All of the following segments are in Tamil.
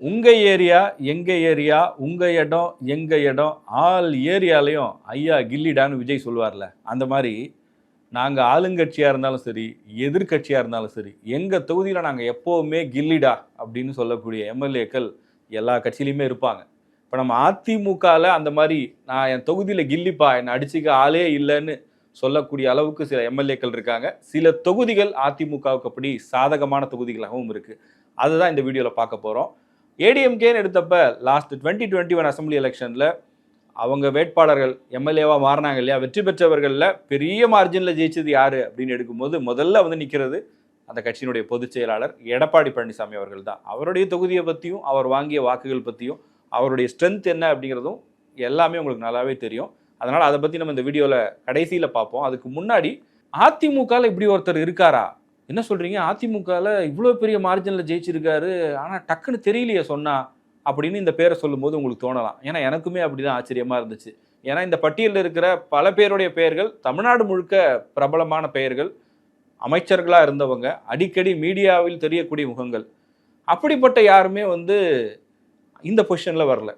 உங்கள் ஏரியா எங்கள் ஏரியா உங்கள் இடம் எங்கள் இடம் ஆல் ஏரியாலையும் ஐயா கில்லிடான்னு விஜய் சொல்லுவார்ல அந்த மாதிரி நாங்கள் ஆளுங்கட்சியாக இருந்தாலும் சரி எதிர்க்கட்சியாக இருந்தாலும் சரி எங்கள் தொகுதியில் நாங்கள் எப்போவுமே கில்லிடா அப்படின்னு சொல்லக்கூடிய எம்எல்ஏக்கள் எல்லா கட்சியிலையுமே இருப்பாங்க. இப்போ நம்ம அதிமுகவில் அந்த மாதிரி நான் என் தொகுதியில் கில்லிப்பா என்னை அடிச்சுக்க ஆளே இல்லைன்னு சொல்லக்கூடிய அளவுக்கு சில எம்எல்ஏக்கள் இருக்காங்க. சில தொகுதிகள் அதிமுகவுக்கு அப்படி சாதகமான தொகுதிகளாகவும் இருக்குது அதுதான் இந்த வீடியோவில் பார்க்க போகிறோம் ஏடிஎம்கேன்னு எடுத்தப்ப last twenty twenty one assembly எலெக்ஷனில் அவங்க வேட்பாளர்கள் எம்எல்ஏவாக மாறினாங்க இல்லையா? வெற்றி பெற்றவர்களில் பெரிய மார்ஜினில் ஜெயிச்சது யார் அப்படின்னு எடுக்கும்போது முதல்ல வந்து நிற்கிறது அந்த கட்சியினுடைய பொதுச் செயலாளர் எடப்பாடி பழனிசாமி அவர்கள் தான். அவருடைய தொகுதியை பற்றியும் அவர் வாங்கிய வாக்குகள் பற்றியும் அவருடைய ஸ்ட்ரென்த் என்ன அப்படிங்கிறதும் எல்லாமே உங்களுக்கு நல்லாவே தெரியும். அதனால் அதை பற்றி நம்ம இந்த வீடியோவில் கடைசியில் பார்ப்போம். அதுக்கு முன்னாடி அதிமுகவில் இப்படி ஒருத்தர் இருக்காரா? என்ன சொல்கிறீங்க அதிமுகவில் இவ்வளோ பெரிய மார்ஜினில் ஜெயிச்சிருக்காரு. ஆனால் டக்குன்னு தெரியலையே சொன்னா அப்படின்னு இந்த பேரை சொல்லும்போது உங்களுக்கு தோணலாம். ஏன்னா எனக்குமே அப்படி தான் ஆச்சரியமாக இருந்துச்சு. ஏன்னா இந்த பட்டியலில் இருக்கிற பல பேருடைய பெயர்கள் தமிழ்நாடு முழுக்க பிரபலமான பெயர்கள் அமைச்சர்களாக இருந்தவங்க அடிக்கடி மீடியாவில் தெரியக்கூடிய முகங்கள். அப்படிப்பட்ட யாருமே வந்து இந்த பொசிஷனில் வரல.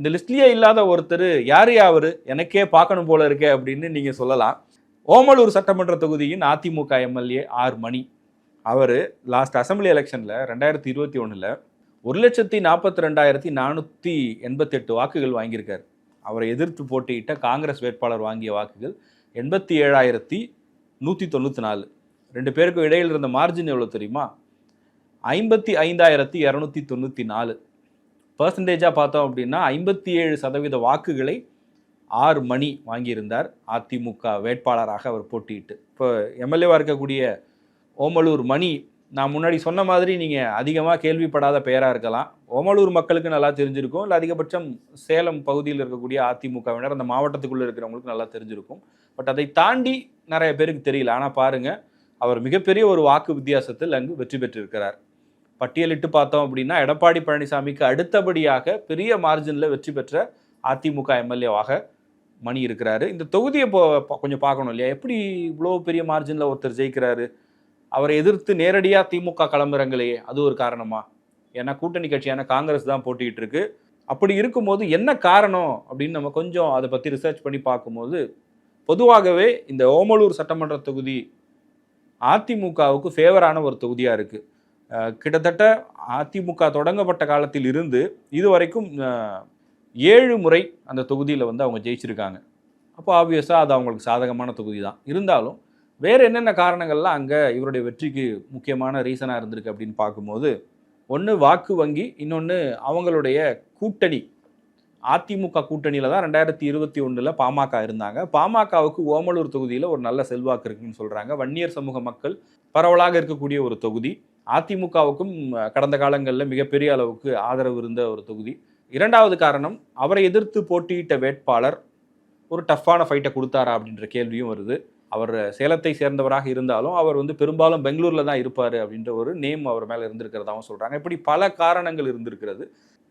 இந்த லிஸ்ட்லேயே இல்லாத ஒருத்தர் யார் யாவர் எனக்கே பார்க்கணும் போல இருக்கே அப்படின்னு நீங்கள் சொல்லலாம். ஓமலூர் சட்டமன்ற தொகுதியின் அதிமுக எம்எல்ஏ ஆர் மணி. அவர் லாஸ்ட் அசம்பிளி எலெக்ஷனில் ரெண்டாயிரத்தி இருபத்தி ஒன்றில் ஒரு லட்சத்தி நாற்பத்தி ரெண்டாயிரத்தி நானூற்றி எண்பத்தெட்டு வாக்குகள் வாங்கியிருக்கார். அவரை எதிர்த்து போட்டியிட்ட காங்கிரஸ் வேட்பாளர் வாங்கிய வாக்குகள் எண்பத்தி ஏழாயிரத்தி நூற்றி தொண்ணூற்றி நாலு. ரெண்டு பேருக்கும் இடையில் இருந்த மார்ஜின் எவ்வளோ தெரியுமா? ஐம்பத்தி ஐந்தாயிரத்தி இரநூத்தி தொண்ணூற்றி நாலு. பர்சன்டேஜாக பார்த்தோம் அப்படின்னா ஐம்பத்தி ஏழு சதவீத வாக்குகளை ஆறு மணி வாங்கியிருந்தார். அதிமுக வேட்பாளராக அவர் போட்டியிட்டு. இப்போ எம்எல்ஏவாக இருக்கக்கூடிய ஓமலூர் மணி நான் முன்னாடி சொன்ன மாதிரி நீங்கள் அதிகமாக கேள்விப்படாத பெயராக இருக்கலாம். ஓமலூர் மக்களுக்கு நல்லா தெரிஞ்சிருக்கும். இல்லை அதிகபட்சம் சேலம் பகுதியில் இருக்கக்கூடிய அதிமுகவினர் அந்த மாவட்டத்துக்குள்ளே இருக்கிறவங்களுக்கு நல்லா தெரிஞ்சிருக்கும். பட் அதை தாண்டி நிறைய பேருக்கு தெரியல. ஆனால் பாருங்கள் அவர் மிகப்பெரிய ஒரு வாக்கு வித்தியாசத்தில் அங்கு வெற்றி பெற்றிருக்கிறார். பட்டியலிட்டு பார்த்தோம் அப்படின்னா எடப்பாடி பழனிசாமிக்கு அடுத்தபடியாக பெரிய மார்ஜினில் வெற்றி பெற்ற அதிமுக எம்எல்ஏவாக மணி இருக்கிறாரு. இந்த தொகுதியை இப்போ கொஞ்சம் பார்க்கணும் இல்லையா? எப்படி இவ்வளோ பெரிய மார்ஜினில் ஒருத்தர் ஜெயிக்கிறாரு? அவரை எதிர்த்து நேரடியாக திமுக கிளம்புறாங்களே அது ஒரு காரணமா? ஏன்னா கூட்டணி கட்சியான காங்கிரஸ் தான் போட்டிக்கிட்டு இருக்கு. அப்படி இருக்கும்போது என்ன காரணம்? அப்படின்னு நம்ம கொஞ்சம் அதை பற்றி ரிசர்ச் பண்ணி பார்க்கும்போது பொதுவாகவே இந்த ஓமலூர் சட்டமன்ற தொகுதி அதிமுகவுக்கு ஃபேவரான ஒரு தொகுதியாக இருக்குது கிட்டத்தட்ட அதிமுக தொடங்கப்பட்ட காலத்தில் இருந்து இது வரைக்கும் ஏழு முறை அந்த தொகுதியில் வந்து அவங்க ஜெயிச்சிருக்காங்க. அப்போ ஆப்வியஸாக அது அவங்களுக்கு சாதகமான தொகுதி தான் இருந்தாலும் வேறு என்னென்ன காரணங்கள்லாம் அங்கே இவருடைய வெற்றிக்கு முக்கியமான ரீசனாக இருந்திருக்கு அப்படின்னு பார்க்கும்போது ஒன்று வாக்கு வங்கி இன்னொன்று அவங்களுடைய கூட்டணி. அதிமுக கூட்டணியில் தான் ரெண்டாயிரத்தி இருபத்தி ஒன்றில் பாமக இருந்தாங்க. பாமகவுக்கு ஓமலூர் தொகுதியில் ஒரு நல்ல செல்வாக்கு இருக்குன்னு சொல்கிறாங்க வன்னியர் சமூக மக்கள் பரவலாக இருக்கக்கூடிய ஒரு தொகுதி. அதிமுகவுக்கும் கடந்த காலங்களில் மிகப்பெரிய அளவுக்கு ஆதரவு இருந்த ஒரு தொகுதி. இரண்டாவது காரணம் அவரை எதிர்த்து போட்டியிட்ட வேட்பாளர் ஒரு டஃப்பான ஃபைட்டை கொடுத்தாரா அப்படின்ற கேள்வியும் வருது. அவர் சேலத்தை சேர்ந்தவராக இருந்தாலும் அவர் வந்து பெரும்பாலும் பெங்களூரில் தான் இருப்பார் அப்படின்ற ஒரு நேம் அவர் மேலே இருந்திருக்கிறதாவும் சொல்கிறாங்க இப்படி பல காரணங்கள் இருந்திருக்கிறது.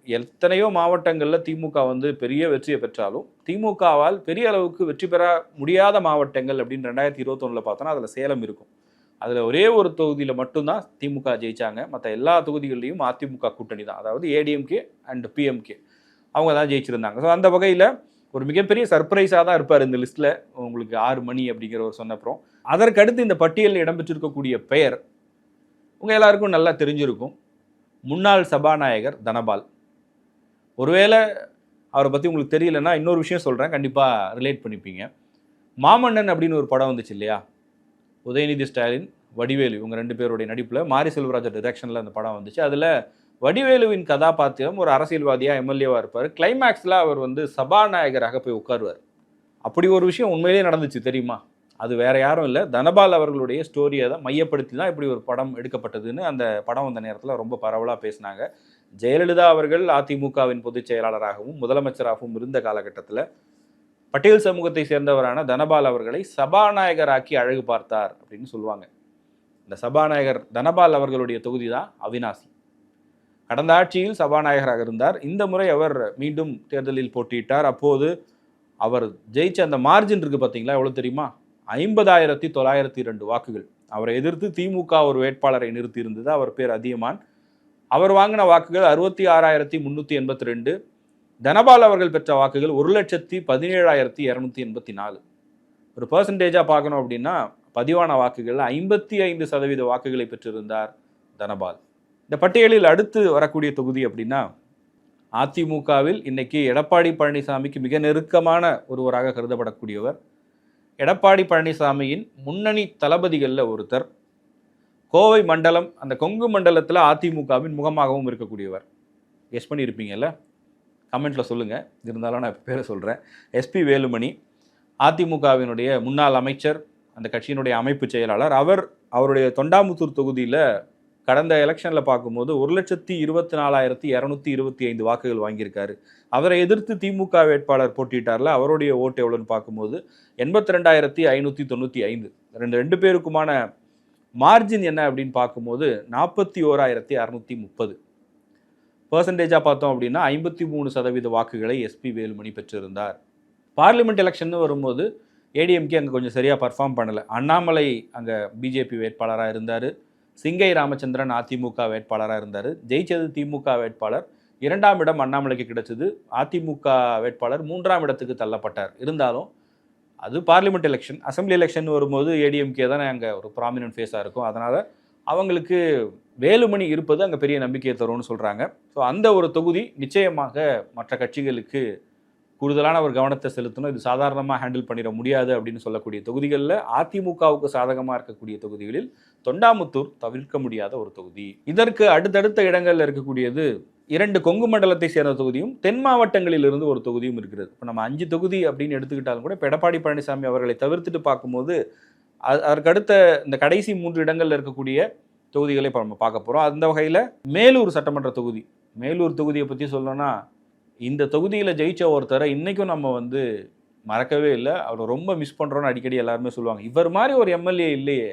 எத்தனையோ மாவட்டங்களில் திமுக வந்து பெரிய வெற்றியை பெற்றாலும் திமுகவால் பெரிய அளவுக்கு வெற்றி பெற முடியாத மாவட்டங்கள் அப்படின்னு ரெண்டாயிரத்தி இருபத்தொன்னில் பார்த்தோன்னா அதில் சேலம் இருக்கும். அதில் ஒரே ஒரு தொகுதியில் மட்டும்தான் திமுக ஜெயித்தாங்க மற்ற எல்லா தொகுதிகள்லையும் அதிமுக கூட்டணி தான். அதாவது ஏடிஎம்கே அண்ட் பிஎம்கே அவங்க தான் ஜெயிச்சிருந்தாங்க. ஸோ அந்த வகையில் ஒரு மிகப்பெரிய சர்ப்ரைஸாக தான் இருப்பார் இந்த லிஸ்ட்டில் உங்களுக்கு ஆறு மணி அப்படிங்கிறவர் சொன்னப்புறம். அதற்கடுத்து இந்த பட்டியலில் இடம்பெற்றிருக்கக்கூடிய பெயர் உங்கள் எல்லாருக்கும் நல்லா தெரிஞ்சிருக்கும். முன்னாள் சபாநாயகர் தனபால். ஒருவேளை அவரை பற்றி உங்களுக்கு தெரியலன்னா இன்னொரு விஷயம் சொல்கிறேன் கண்டிப்பாக ரிலேட் பண்ணிப்பீங்க. மாமன்னன் அப்படின்னு ஒரு படம் வந்துச்சு இல்லையா? உதயநிதி ஸ்டாலின் வடிவேலு இவங்க ரெண்டு பேருடைய நடிப்பில் மாரி செல்வராஜ் டிரெக்ஷனில் அந்த படம் வந்துச்சு. அதில் வடிவேலுவின் கதாபாத்திரம் ஒரு அரசியல்வாதியாக எம்எல்ஏவாக இருப்பார். கிளைமேக்ஸில் அவர் வந்து சபாநாயகராக போய் உட்காருவார். அப்படி ஒரு விஷயம் உண்மையிலே நடந்துச்சு தெரியுமா? அது வேறு யாரும் இல்லை. தனபால் அவர்களுடைய ஸ்டோரியை தான் மையப்படுத்தி தான் இப்படி ஒரு படம் எடுக்கப்பட்டதுன்னு அந்த படம் வந்த நேரத்தில் ரொம்ப பரவலாக பேசினாங்க. ஜெயலலிதா அவர்கள் அதிமுகவின் பொதுச் செயலாளராகவும் முதலமைச்சராகவும் இருந்த காலகட்டத்தில் பட்டேல் சமூகத்தை சேர்ந்தவரான தனபால் அவர்களை சபாநாயகராக்கி அழகு பார்த்தார் அப்படின்னு சொல்லுவாங்க. இந்த சபாநாயகர் தனபால் அவர்களுடைய தொகுதி தான் அவினாசி. கடந்த ஆட்சியில் சபாநாயகராக இருந்தார். இந்த முறை அவர் மீண்டும் தேர்தலில் போட்டியிட்டார். அப்போது அவர் ஜெயிச்ச அந்த மார்ஜின் இருக்குது பார்த்தீங்களா? எவ்வளோ தெரியுமா? ஐம்பதாயிரத்தி தொள்ளாயிரத்தி ரெண்டு வாக்குகள். அவரை எதிர்த்து திமுக ஒரு வேட்பாளரை நிறுத்தி இருந்தது அவர் பேர் அதியமான். அவர் வாங்கின வாக்குகள் அறுபத்தி ஆறாயிரத்தி முந்நூற்றி எண்பத்தி ரெண்டு. தனபால் அவர்கள் பெற்ற வாக்குகள் ஒரு லட்சத்தி பதினேழாயிரத்தி இரநூத்தி எண்பத்தி நாலு. ஒரு பர்சன்டேஜாக பார்க்கணும் அப்படின்னா பதிவான வாக்குகளில் ஐம்பத்தி ஐந்து சதவீத வாக்குகளை பெற்றிருந்தார் தனபால். இந்த பட்டியலில் அடுத்து வரக்கூடிய தொகுதி அப்படின்னா அதிமுகவில் இன்னைக்கு எடப்பாடி பழனிசாமிக்கு மிக நெருக்கமான ஒருவராக கருதப்படக்கூடியவர் எடப்பாடி பழனிசாமியின் முன்னணி தளபதிகளில் ஒருத்தர் கோவை மண்டலம் அந்த கொங்கு மண்டலத்தில் அதிமுகவின் முகமாகவும் இருக்கக்கூடியவர். கெஸ் பண்ணியிருப்பீங்கல்ல? கமெண்ட்டில் சொல்லுங்கள் இருந்தாலும் நான் பேரை சொல்கிறேன் எஸ்பி வேலுமணி அதிமுகவினுடைய முன்னாள் அமைச்சர் அந்த கட்சியினுடைய அமைப்பு செயலாளர் அவர் அவருடைய தொண்டாமுத்தூர் தொகுதியில் கடந்த எலெக்ஷனில் பார்க்கும்போது ஒரு லட்சத்தி இருபத்தி நாலாயிரத்தி இரநூத்தி இருபத்தி ஐந்து வாக்குகள் வாங்கியிருக்காரு. அவரை எதிர்த்து திமுக வேட்பாளர் போட்டிட்டார்ல அவருடைய ஓட்டு எவ்வளோன்னு பார்க்கும்போது எண்பத்தி ரெண்டாயிரத்தி ஐநூற்றி தொண்ணூற்றி ஐந்து. ரெண்டு ரெண்டு பேருக்குமான மார்ஜின் என்ன அப்படின்னு பார்க்கும்போது நாற்பத்தி ஓராயிரத்தி அறநூற்றி முப்பது. பர்சன்டேஜாக பார்த்தோம் அப்படின்னா ஐம்பத்தி மூணு சதவீத வாக்குகளை எஸ்பி வேலுமணி பெற்றிருந்தார். பார்லிமெண்ட் எலெக்ஷன் வரும்போது ஏடிஎம்கே அங்கே கொஞ்சம் சரியாக பர்ஃபார்ம் பண்ணலை. அண்ணாமலை அங்கே பிஜேபி வேட்பாளராக இருந்தார். சிங்கை ராமச்சந்திரன் அதிமுக வேட்பாளராக இருந்தார். ஜெயிச்சது திமுக வேட்பாளர். இரண்டாம் இடம் அண்ணாமலைக்கு கிடைச்சது. அதிமுக வேட்பாளர் மூன்றாம் இடத்துக்கு தள்ளப்பட்டார். இருந்தாலும் அது பார்லிமெண்ட் எலெக்ஷன் அசம்பிளி எலெக்ஷன் வரும்போது ஏடிஎம்கே தானே அங்கே ஒரு ப்ராமினன்ட் ஃபேஸாக இருக்கும். அதனால் அவங்களுக்கு வேலுமணி இருப்பது அங்கே பெரிய நம்பிக்கையை தரும்னு சொல்கிறாங்க ஸோ அந்த ஒரு தொகுதி நிச்சயமாக மற்ற கட்சிகளுக்கு கூடுதலான ஒரு கவனத்தை செலுத்தணும். இது சாதாரணமாக ஹேண்டில் பண்ணிட முடியாது அப்படின்னு சொல்லக்கூடிய தொகுதிகளில் அதிமுகவுக்கு சாதகமாக இருக்கக்கூடிய தொகுதிகளில் தொண்டாமுத்தூர் தவிர்க்க முடியாத ஒரு தொகுதி. இதற்கு அடுத்தடுத்த இடங்களில் இருக்கக்கூடியது இரண்டு கொங்கு மண்டலத்தை சேர்ந்த தொகுதியும் தென் மாவட்டங்களில் இருந்து ஒரு தொகுதியும் இருக்கிறது. இப்போ நம்ம அஞ்சு தொகுதி அப்படின்னு எடுத்துக்கிட்டாலும் கூட எடப்பாடி பழனிசாமி அவர்களை தவிர்த்துட்டு பார்க்கும்போது அது அதற்கு அடுத்த இந்த கடைசி மூன்று இடங்களில் இருக்கக்கூடிய தொகுதிகளை இப்போ நம்ம பார்க்க போகிறோம் அந்த வகையில் மேலூர் சட்டமன்ற தொகுதி. மேலூர் தொகுதியை பற்றி சொல்லணும்னா இந்த தொகுதியில் ஜெயித்த ஒருத்தரை இன்றைக்கும் நம்ம வந்து மறக்கவே இல்லை. அவரை ரொம்ப மிஸ் பண்ணுறோன்னு அடிக்கடி எல்லாருமே சொல்லுவாங்க. இவர் மாதிரி ஒரு எம்எல்ஏ இல்லையே.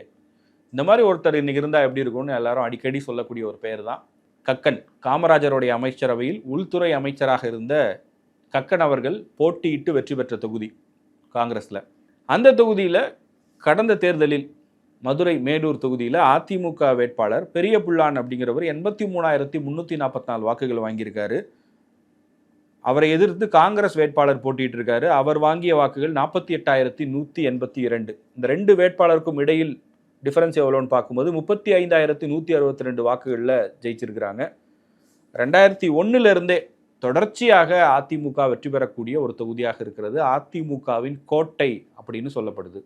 இந்த மாதிரி ஒருத்தர் இன்றைக்கி இருந்தால் எப்படி இருக்கும்னு எல்லாரும் அடிக்கடி சொல்லக்கூடிய ஒரு பெயர் தான் கக்கன். காமராஜருடைய அமைச்சரவையில் உள்துறை அமைச்சராக இருந்த கக்கன் அவர்கள் போட்டியிட்டு வெற்றி பெற்ற தொகுதி காங்கிரஸில். அந்த தொகுதியில் கடந்த தேர்தலில் மதுரை மேலூர் தொகுதியில் அதிமுக வேட்பாளர் பெரிய புள்ளான் அப்படிங்கிறவர் எண்பத்தி மூணாயிரத்தி முந்நூற்றி நாற்பத்தி நாலு வாக்குகள் வாங்கியிருக்காரு. அவரை எதிர்த்து காங்கிரஸ் வேட்பாளர் போட்டிட்டு இருக்காரு. அவர் வாங்கிய வாக்குகள் நாற்பத்தி எட்டாயிரத்தி நூற்றி எண்பத்தி இரண்டு. இந்த ரெண்டு வேட்பாளருக்கும் இடையில் டிஃபரன்ஸ் எவ்வளோன்னு பார்க்கும்போது முப்பத்தி ஐந்தாயிரத்தி நூற்றி அறுபத்தி ரெண்டு வாக்குகளில் ஜெயிச்சிருக்கிறாங்க. ரெண்டாயிரத்தி ஒன்றுலேருந்தே தொடர்ச்சியாக அதிமுக வெற்றி பெறக்கூடிய ஒரு தொகுதியாக இருக்கிறது. அதிமுகவின் கோட்டை அப்படின்னு சொல்லப்படுது.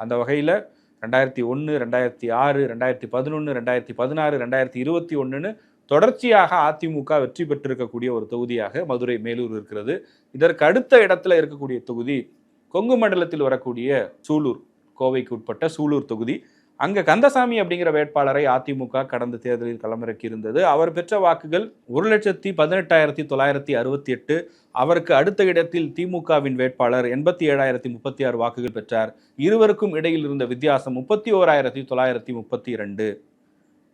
அந்த வகையில் ரெண்டாயிரத்தி ஒன்று ரெண்டாயிரத்தி ஆறு ரெண்டாயிரத்தி பதினொன்று ரெண்டாயிரத்தி பதினாறு ரெண்டாயிரத்தி இருபத்தி ஒன்றுன்னு தொடர்ச்சியாக அதிமுக வெற்றி பெற்றிருக்கக்கூடிய ஒரு தொகுதியாக மதுரை மேலூர் இருக்கிறது. இதற்கு அடுத்த இடத்துல இருக்கக்கூடிய தொகுதி கொங்கு மண்டலத்தில் வரக்கூடிய சூலூர் கோவைக்கு உட்பட்ட சூலூர் தொகுதி. அங்க கந்தசாமி அப்படிங்கிற வேட்பாளரை அதிமுக கடந்த தேர்தலில் களமிறக்கி இருந்தது அவர் பெற்ற வாக்குகள் ஒரு லட்சத்தி பதினெட்டாயிரத்தி தொள்ளாயிரத்தி அறுபத்தி எட்டு அவருக்கு அடுத்த இடத்தில் திமுகவின் வேட்பாளர் எண்பத்தி ஏழாயிரத்தி முப்பத்தி ஆறு வாக்குகள் பெற்றார். இருவருக்கும் இடையில் இருந்த வித்தியாசம் முப்பத்தி ஓராயிரத்தி தொள்ளாயிரத்தி முப்பத்தி இரண்டு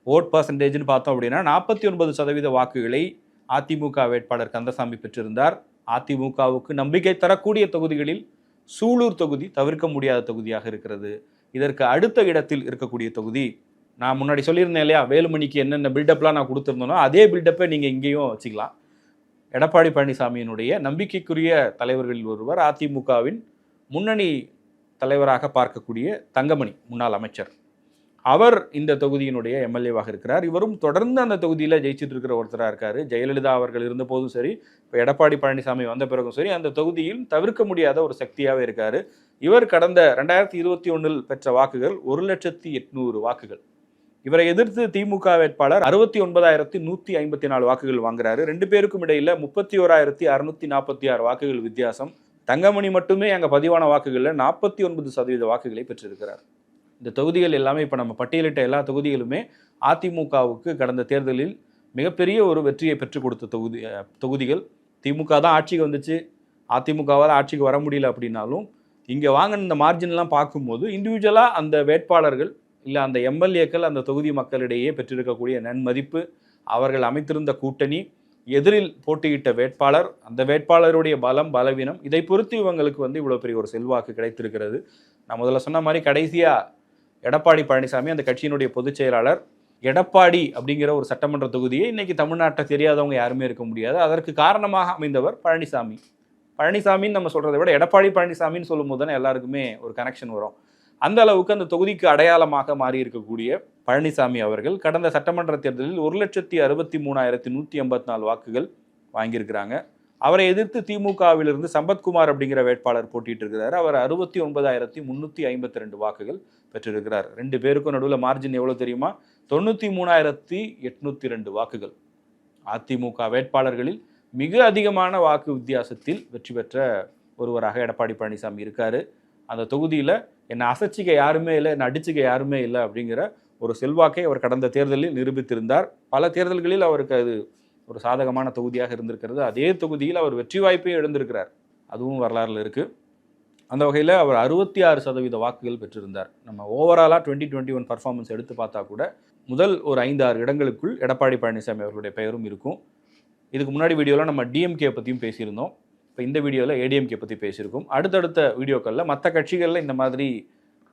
ஓட் பர்சன்டேஜ்னு பார்த்தோம் அப்படின்னா நாற்பத்தி ஒன்பது சதவீத வாக்குகளை அதிமுக வேட்பாளர் கந்தசாமி பெற்றிருந்தார். அதிமுகவுக்கு நம்பிக்கை தரக்கூடிய தொகுதிகளில் சூலூர் தொகுதி தவிர்க்க முடியாத தொகுதியாக இருக்கிறது. இதற்கு அடுத்த இடத்தில் இருக்கக்கூடிய தொகுதி. நான் முன்னாடி சொல்லியிருந்தேன் இல்லையா வேலுமணிக்கு என்னென்ன பில்டப்லாம் நான் கொடுத்துருந்தேனோ அதே பில்டப்பை நீங்கள் இங்கேயும் வச்சுக்கலாம். எடப்பாடி பழனிசாமியினுடைய நம்பிக்கைக்குரிய தலைவர்களில் ஒருவர் அதிமுகவின் முன்னணி தலைவராக பார்க்கக்கூடிய தங்கமணி முன்னாள் அமைச்சர். அவர் இந்த தொகுதியினுடைய எம்எல்ஏவாக இருக்கிறார். இவரும் தொடர்ந்து அந்த தொகுதியில் ஜெயிச்சிட்டு இருக்கிற ஒருத்தராக இருக்கார். ஜெயலலிதா அவர்கள் இருந்த போதும் சரி இப்போ எடப்பாடி பழனிசாமி வந்த பிறகும் சரி அந்த தொகுதியில் தவிர்க்க முடியாத ஒரு சக்தியாகவே இருக்கார். இவர் கடந்த ரெண்டாயிரத்தி இருபத்தி ஒன்றில் பெற்ற வாக்குகள் ஒரு லட்சத்தி எட்நூறு வாக்குகள். இவரை எதிர்த்து திமுக வேட்பாளர் அறுபத்தி ஒன்பதாயிரத்தி நூற்றி ஐம்பத்தி நாலு வாக்குகள் வாங்குறாரு. ரெண்டு பேருக்கும் இடையில் முப்பத்தி ஓராயிரத்தி அறுநூத்தி நாற்பத்தி ஆறு வாக்குகள் வித்தியாசம். தங்கமணி மட்டுமே அங்கே பதிவான வாக்குகளில் நாற்பத்தி ஒன்பது சதவீத வாக்குகளை பெற்றிருக்கிறார். இந்த தொகுதிகள் எல்லாமே இப்போ நம்ம பட்டியலிட்ட எல்லா தொகுதிகளுமே அதிமுகவுக்கு கடந்த தேர்தலில் மிகப்பெரிய ஒரு வெற்றியை பெற்றுக் கொடுத்த தொகுதி தொகுதிகள். திமுக தான் ஆட்சிக்கு வந்துச்சு. அதிமுகவால் ஆட்சிக்கு வர முடியல அப்படின்னாலும் இங்கே வாங்கின இந்த மார்ஜின்லாம் பார்க்கும்போது இண்டிவிஜுவலாக அந்த வேட்பாளர்கள் இல்லை அந்த எம்எல்ஏக்கள் அந்த தொகுதி மக்களிடையே பெற்றிருக்கக்கூடிய நன்மதிப்பு அவர்கள் அமைத்திருந்த கூட்டணி எதிரில் போட்டியிட்ட வேட்பாளர் அந்த வேட்பாளருடைய பலம் பலவீனம் இதை பொறுத்து இவங்களுக்கு வந்து இவ்வளோ பெரிய ஒரு செல்வாக்கு கிடைத்திருக்கிறது. நான் முதல்ல சொன்ன மாதிரி கடைசியாக எடப்பாடி பழனிசாமி அந்த கட்சியினுடைய பொதுச் செயலாளர் எடப்பாடி அப்படிங்கிற ஒரு சட்டமன்ற தொகுதியை இன்னைக்கு தமிழ்நாட்டை தெரியாதவங்க யாருமே இருக்க முடியாது. அதற்கு காரணமாக அமைந்தவர் பழனிசாமி. பழனிசாமின்னு நம்ம சொல்கிறத விட எடப்பாடி பழனிசாமின்னு சொல்லும்போது தானே எல்லாருக்குமே ஒரு கனெக்ஷன் வரும். அந்த அளவுக்கு அந்த தொகுதிக்கு அடையாளமாக மாறி இருக்கக்கூடிய பழனிசாமி அவர்கள் கடந்த சட்டமன்ற தேர்தலில் ஒரு லட்சத்தி அறுபத்தி மூணாயிரத்தி நூற்றி எண்பத்தி நாலு வாக்குகள் வாங்கியிருக்கிறாங்க. அவரை எதிர்த்து திமுகவிலிருந்து சம்பத்குமார் அப்படிங்கிற வேட்பாளர் போட்டிட்டு இருக்கிறார் அவர் அறுபத்தி ஒன்பதாயிரத்தி முந்நூற்றி ஐம்பத்தி ரெண்டு வாக்குகள் பெற்றிருக்கிறார். ரெண்டு பேருக்கும் நடுவில் மார்ஜின் எவ்வளோ தெரியுமா? தொண்ணூற்றி மூணாயிரத்தி எட்நூற்றி ரெண்டு வாக்குகள். அதிமுக வேட்பாளர்களில் மிக அதிகமான வாக்கு வித்தியாசத்தில் வெற்றி பெற்ற ஒருவராக எடப்பாடி பழனிசாமி இருக்கார். அந்த தொகுதியில் என்னை அசைச்சிக்க யாருமே இல்லை என்னை அடிச்சுக்க யாருமே இல்லை அப்படிங்கிற ஒரு செல்வாக்கை அவர் கடந்த தேர்தலில் நிரூபித்திருந்தார். பல தேர்தல்களில் அவருக்கு அது ஒரு சாதகமான தொகுதியாக இருந்திருக்கிறது. அதே தொகுதியில் அவர் வெற்றி வாய்ப்பே எழுந்திருக்கிறார் அதுவும் வரலாறில் இருக்குது அந்த வகையில் அவர் அறுபத்தி ஆறு சதவீத வாக்குகள் பெற்றிருந்தார். நம்ம ஓவராலாக டுவெண்ட்டி டுவெண்ட்டி ஒன் பர்ஃபார்மன்ஸ் எடுத்து பார்த்தா கூட முதல் ஒரு ஐந்து ஆறு இடங்களுக்குள் எடப்பாடி பழனிசாமி அவர்களுடைய பெயரும் இருக்கும். இதுக்கு முன்னாடி வீடியோவில் நம்ம டிஎம்கே பற்றியும் பேசியிருந்தோம். இப்போ இந்த வீடியோவில் ஏடிஎம்கே பற்றி பேசியிருக்கோம். அடுத்தடுத்த வீடியோக்களில் மற்ற கட்சிகளில் இந்த மாதிரி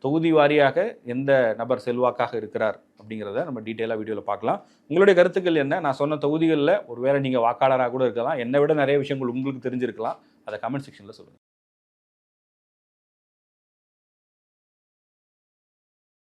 தொகுதி வாரியாக எந்த நபர் செல்வாக்காக இருக்கிறார் அப்படிங்கிறத நம்ம டீட்டெயிலாக வீடியோவில் பார்க்கலாம். உங்களுடைய கருத்துக்கள் என்ன? நான் சொன்ன தொகுதிகளில் ஒருவேளை நீங்கள் வாக்காளராக கூட இருக்கலாம். என்னை விட நிறைய விஷயங்கள் உங்களுக்கு தெரிஞ்சிருக்கலாம். அதை கமெண்ட் செக்ஷனில் சொல்லுங்கள்